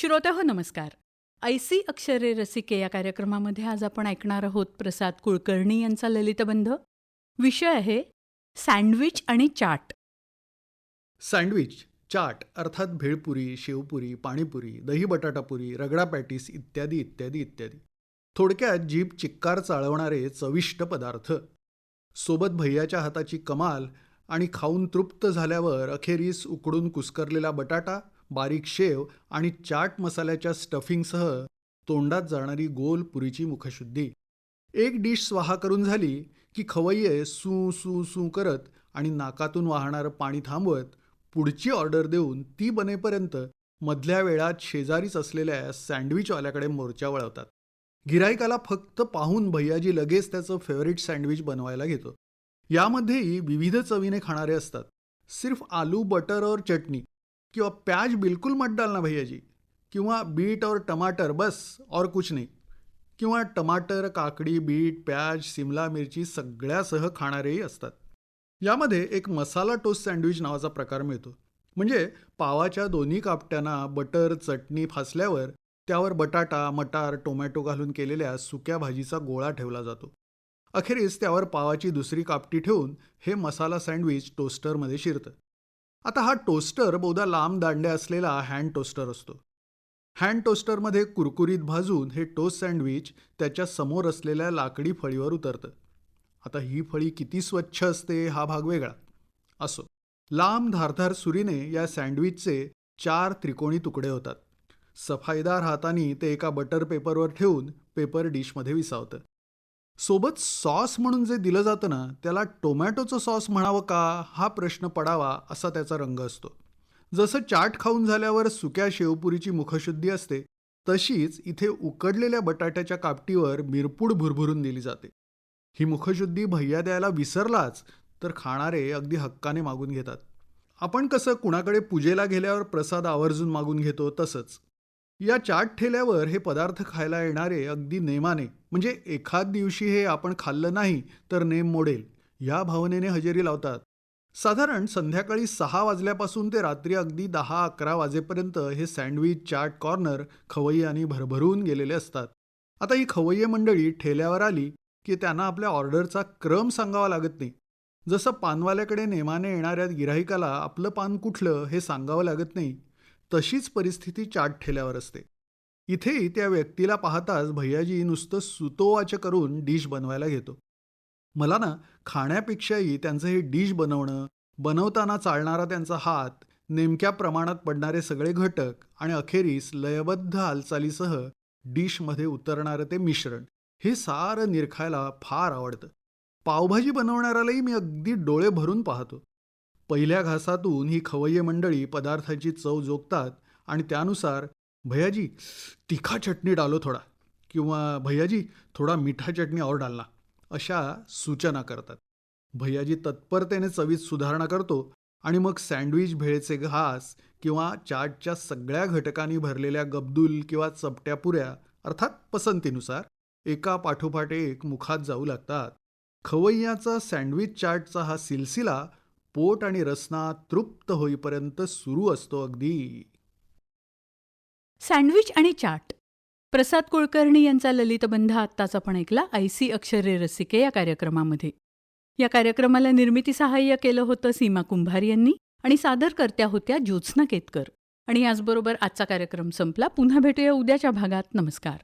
श्रोत्या हो नमस्कार. ऐसी अक्षरे रसिके या कार्यक्रमामध्ये आज आपण ऐकणार आहोत प्रसाद कुलकर्णी यांचा ललितबंध विषय आहे सँडविच आणि चाट. सँडविच चाट अर्थात भेळपुरी शेवपुरी पाणीपुरी दही बटाटापुरी रगडा पॅटीस इत्यादी इत्यादी इत्यादी. थोडक्यात जीभ चिक्कार चाळवणारे चविष्ट पदार्थ. सोबत भैयाच्या हाताची कमाल आणि खाऊन तृप्त झाल्यावर अखेरीस उकडून कुस्करलेला बटाटा बारीक शेव आणि चाट मसाल्याच्या स्टफिंगसह तोंडात जाणारी गोल पुरीची मुखशुद्धी. एक डिश स्वाहा करून झाली की खवय्ये सू सू सू करत आणि नाकातून वाहणारं पाणी थांबवत पुढची ऑर्डर देऊन ती बनेपर्यंत मधल्या वेळात शेजारीच असलेल्या सँडविचवाल्याकडे मोर्चा वळवतात. गिरायकाला फक्त पाहून भैयाजी लगेच त्याचं फेवरेट सँडविच बनवायला घेतो. यामध्येही विविध चवीने खाणारे असतात. सिर्फ आलू बटर और चटणी. किंवा प्याज बिलकुल मत डालना भैयाजी किंवा बीट और टमाटर बस और कुछ नाही. किंवा टमाटर काकडी बीट प्याज सिमला मिरची सगळ्यासह खाणारेही असतात. यामध्ये एक मसाला टोस्ट सँडविच नावाचा प्रकार मिळतो. म्हणजे पावाच्या दोन्ही कापट्यांना बटर चटणी फासल्यावर त्यावर बटाटा मटार टोमॅटो घालून केलेल्या सुक्या भाजीचा गोळा ठेवला जातो. अखेरीस त्यावर पावाची दुसरी कापटी ठेवून हे मसाला सँडविच टोस्टरमध्ये शिरतं. आता हा टोस्टर बहुधा लांब दांड्या असलेला हँड टोस्टर असतो. हँड टोस्टरमध्ये कुरकुरीत भाजून हे टोस्ट सँडविच त्याच्यासमोर असलेल्या लाकडी फळीवर उतरतं. आता ही फळी किती स्वच्छ असते हा भाग वेगळा. असो लांब धारधार सुरीने या सँडविचचे चार त्रिकोणी तुकडे होतात. सफाईदार हाताने ते एका बटर पेपरवर ठेवून पेपर डिशमध्ये विसावतं. सोबत सॉस म्हणून जे दिलं जातं ना त्याला टोमॅटोचं सॉस म्हणावं का? हा प्रश्न पडावा असा त्याचा रंग असतो. जसं चाट खाऊन झाल्यावर सुक्या शेवपुरीची मुखशुद्धी असते तशीच इथे उकडलेल्या बटाट्याच्या कापटीवर मिरपूड भुरभुरून दिली जाते. ही मुखशुद्धी भैया द्यायला विसरलाच तर खाणारे अगदी हक्काने मागून घेतात. आपण कसं कुणाकडे पूजेला गेल्यावर प्रसाद आवर्जून मागून घेतो तसंच. या चाट ठेल्यावर हे पदार्थ खायला येणारे अगदी नेमाने म्हणजे एखाद दिवशी हे आपण खाल्लं नाही तर नेम मोडेल या भावनेने हजेरी लावतात. साधारण संध्याकाळी सहा वाजल्यापासून ते रात्री अगदी दहा अकरा वाजेपर्यंत हे सँडविच चाट कॉर्नर खवय्यांनी भरभरून गेलेले असतात. आता ही खवय्ये मंडळी ठेल्यावर आली की त्यांना आपल्या ऑर्डरचा क्रम सांगावा लागत नाही. जसं पानवाल्याकडे नेमाने येणाऱ्या गिराहिकाला आपलं पान कुठलं हे सांगावं लागत नाही तशीच परिस्थिती चाट ठेल्यावर असते. इथेही त्या व्यक्तीला पाहताच भैयाजी नुसतं सुतोवाच करून डिश बनवायला घेतो. मला ना खाण्यापेक्षाही त्यांचं हे डिश बनवणं बनवताना चालणारा त्यांचा हात नेमक्या प्रमाणात पडणारे सगळे घटक आणि अखेरीस लयबद्ध हालचालीसह डिशमध्ये उतरणारं ते मिश्रण हे सारं निरखायला फार आवडतं. पावभाजी बनवणाऱ्यालाही मी अगदी डोळे भरून पाहतो. पहिल्या घासातून ही खवय्ये मंडळी पदार्थाची चव जोगतात आणि त्यानुसार भैयाजी तिखा चटणी डालो थोडा किंवा भैयाजी थोडा मिठा चटणी और डालना अशा सूचना करतात. भैयाजी तत्परतेने चवीत सुधारणा करतो आणि मग सँडविच भेळचे घास किंवा चाटच्या सगळ्या घटकांनी भरलेल्या गब्दुल किंवा चपट्या पुऱ्या अर्थात पसंतीनुसार एका पाठोपाठ एक मुखात जाऊ लागतात. खवय्याचा सँडविच चाटचा हा सिलसिला पोट आणि रसना तृप्त होईपर्यंत सुरू असतो अगदी. सँडविच आणि चाट. प्रसाद कुलकर्णी यांचा ललितबंध आत्ताच आपण ऐकला ऐसी अक्षरे रसिके या कार्यक्रमामध्ये. या कार्यक्रमाला निर्मिती सहाय्य केलं होतं सीमा कुंभार यांनी आणि सादरकर्त्या होत्या ज्योत्स्ना केतकर. आणि याचबरोबर आजचा कार्यक्रम संपला. पुन्हा भेटूया उद्याच्या भागात. नमस्कार.